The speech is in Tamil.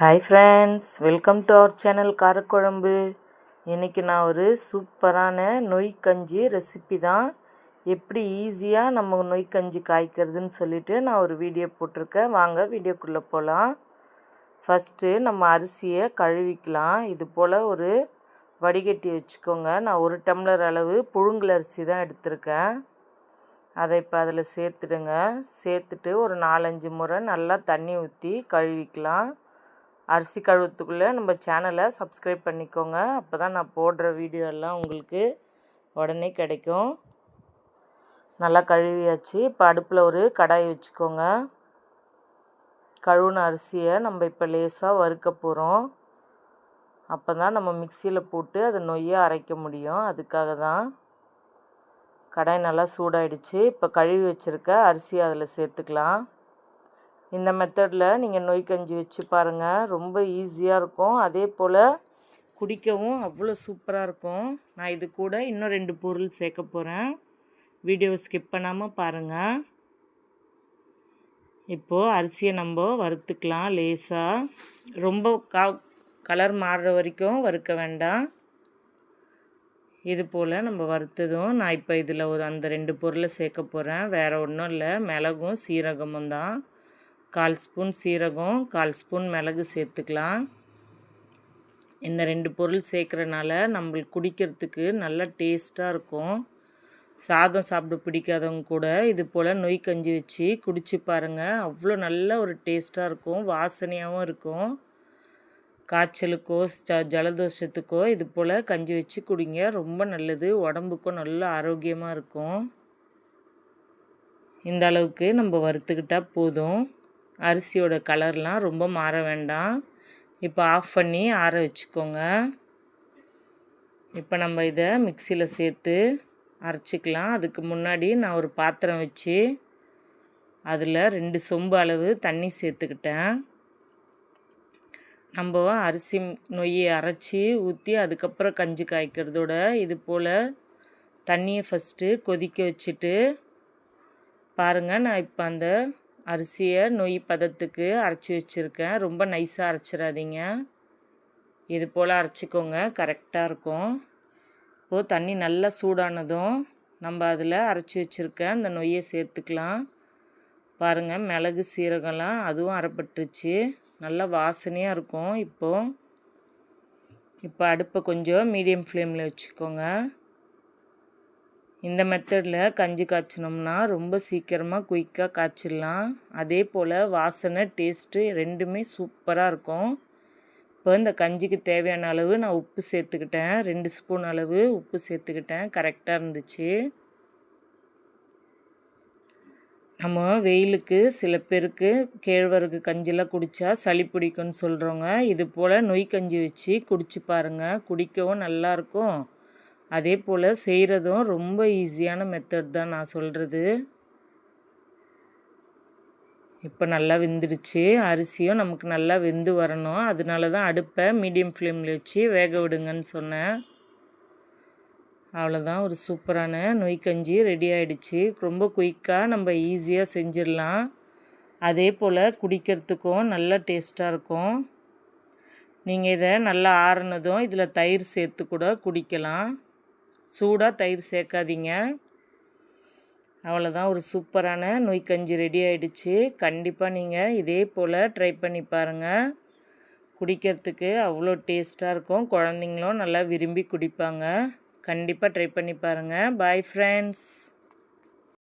Hi friends welcome to our channel காரக்குழம்பு இன்றைக்கி நான் ஒரு சூப்பரான நொய் கஞ்சி ரெசிபி தான். எப்படி ஈஸியாக நம்ம நொய் கஞ்சி காய்க்கிறதுன்னு சொல்லிட்டு நான் ஒரு வீடியோ போட்டிருக்கேன். வாங்க வீடியோக்குள்ளே போகலாம் ஃபஸ்ட்டு நம்ம அரிசியை கழுவிக்கலாம். இது போல் ஒரு வடிகட்டி வச்சுக்கோங்க. நான் ஒரு டம்ளர் அளவு புழுங்கல் அரிசி தான் எடுத்திருக்கேன். அதை இப்போ அதில் சேர்த்துடுங்க. சேர்த்துட்டு ஒரு நாலஞ்சு முறை நல்லா தண்ணி ஊற்றி கழுவிக்கலாம். அரிசி கழுவத்துக்குள்ளே நம்ம சேனலை சப்ஸ்கிரைப் பண்ணிக்கோங்க. அப்போ தான் நான் போடுற வீடியோ எல்லாம் உங்களுக்கு உடனே கிடைக்கும். நல்லா கழுவியாச்சு. இப்போ அடுப்பில் ஒரு கடாய் வச்சுக்கோங்க. கழுவுன அரிசியை நம்ம இப்போ லேசாக வறுக்க போகிறோம் அப்போ தான் நம்ம மிக்சியில் போட்டு அதை நொய்யை அரைக்க முடியும். அதுக்காக தான் கடாய் நல்லா சூடாயிடுச்சு. இப்போ கழுவி வச்சுருக்க அரிசியை அதில் சேர்த்துக்கலாம். இந்த மெத்தடில் நீங்கள் நொய் கஞ்சி வச்சு பாருங்கள் ரொம்ப ஈஸியாக இருக்கும். அதே போல் குடிக்கவும் அவ்வளோ சூப்பராக இருக்கும். நான் இது கூட இன்னும் ரெண்டு பொருள் சேர்க்க போகிறேன் வீடியோவை ஸ்கிப் பண்ணாமல் பாருங்கள் இப்போது அரிசியை நம்ம வறுத்துக்கலாம் லேசாக ரொம்ப கா கலர் மாறுற வரைக்கும் வறுக்க வேண்டாம். இது போல் நம்ம வறுத்ததும் நான் இப்போ இதில் ஒரு அந்த ரெண்டு பொருளை சேர்க்க போகிறேன் வேறு ஒன்றும் இல்லை. மிளகும் சீரகமும் தான். கால் ஸ்பூன் சீரகம் கால் ஸ்பூன் மிளகு சேர்த்துக்கலாம். இந்த ரெண்டு பொருள் சேர்க்குறனால நம்மளுக்கு குடிக்கிறதுக்கு நல்ல டேஸ்ட்டாக இருக்கும். சாதம் சாப்பிட பிடிக்காதவங்க கூட இது போல் நொய் கஞ்சி வச்சு குடிச்சு பாருங்கள் அவ்வளோ நல்ல ஒரு டேஸ்ட்டாக இருக்கும் வாசனையாகவும் இருக்கும். காய்ச்சலுக்கோ ஜ ஜலதோஷத்துக்கோ இது போல் கஞ்சி வச்சு குடிங்க. ரொம்ப நல்லது உடம்புக்கும் நல்ல ஆரோக்கியமாக இருக்கும். இந்த அளவுக்கு நம்ம வறுத்துக்கிட்டால் போதும். அரிசியோட கலர்லாம் ரொம்ப மாற வேண்டாம். இப்போ ஆஃப் பண்ணி ஆற வச்சுக்கோங்க. இப்போ நம்ம இதை மிக்சியில் சேர்த்து அரைச்சிக்கலாம். அதுக்கு முன்னாடி நான் ஒரு பாத்திரம் வச்சு அதில் ரெண்டு சொம்பு அளவு தண்ணி சேர்த்துக்கிட்டேன். நம்ம அரிசி நொய்யை அரைச்சி ஊற்றி அதுக்கப்புறம் கஞ்சி காய்க்கிறதோட இது போல் தண்ணியை ஃபஸ்ட்டு கொதிக்க வச்சுட்டு பாருங்கள் நான் இப்போ அந்த அரிசியை நொய் பதத்துக்கு அரைச்சி வச்சுருக்கேன். ரொம்ப நைஸாக அரைச்சிடாதீங்க. இது போல் அரைச்சிக்கோங்க. கரெக்டாக இருக்கும். இப்போது தண்ணி நல்லா சூடானதும் நம்ம அதில் அரைச்சி வச்சுருக்க அந்த நொய்யை சேர்த்துக்கலாம். பாருங்கள் மிளகு சீரகம்லாம் அதுவும் அரைப்பட்டுருச்சு. நல்லா வாசனையாக இருக்கும் இப்போது இப்போ அடுப்பை கொஞ்சம் மீடியம் ஃப்ளேமில் வச்சுக்கோங்க. இந்த மெத்தடில் கஞ்சி காய்ச்சினோம்னா ரொம்ப சீக்கிரமாக குயிக்காக காய்ச்சிடலாம். அதே போல் வாசனை டேஸ்ட்டு ரெண்டுமே சூப்பராக இருக்கும். இப்போ இந்த கஞ்சிக்கு தேவையான அளவு நான் உப்பு சேர்த்துக்கிட்டேன். ரெண்டு ஸ்பூன் அளவு உப்பு சேர்த்துக்கிட்டேன். கரெக்டாக இருந்துச்சு. நம்ம வெயிலுக்கு சில பேருக்கு கேழ்வரகு கஞ்சிலாம் குடித்தா சளி பிடிக்கும்னு சொல்கிறோங்க இது போல் நொய் கஞ்சி வச்சு குடிச்சு பாருங்கள் குடிக்கவும் நல்லாயிருக்கும் அதே போல் செய்கிறதும் ரொம்ப ஈஸியான மெத்தட் தான் நான் சொல்கிறது இப்போ நல்லா வெந்துடுச்சு. அரிசியும் நமக்கு நல்லா வெந்து வரணும். அதனால தான் அடுப்பை மீடியம் ஃப்ளேமில் வச்சு வேக விடுங்கன்னு சொன்னேன். அவ்வளோதான் ஒரு சூப்பரான நொய் கஞ்சி ரெடி ஆகிடுச்சு ரொம்ப குயிக்காக நம்ம ஈஸியாக செஞ்சிடலாம். அதே போல் குடிக்கிறதுக்கும் நல்ல டேஸ்ட்டாக இருக்கும். நீங்கள் இதை நல்லா ஆறுனதும் இதில் தயிர் சேர்த்து கூட குடிக்கலாம். சூடாக தயிர் சேர்க்காதீங்க. அவ்வளோதான் ஒரு சூப்பரான நொய் கஞ்சி ரெடி ஆகிடுச்சு கண்டிப்பாக நீங்கள் இதே போல் ட்ரை பண்ணி பாருங்கள் குடிக்கிறதுக்கு அவ்வளோ டேஸ்ட்டாக இருக்கும். குழந்தைங்களும் நல்லா விரும்பி குடிப்பாங்க. கண்டிப்பாக ட்ரை பண்ணி பாருங்கள் பாய் ஃப்ரெண்ட்ஸ்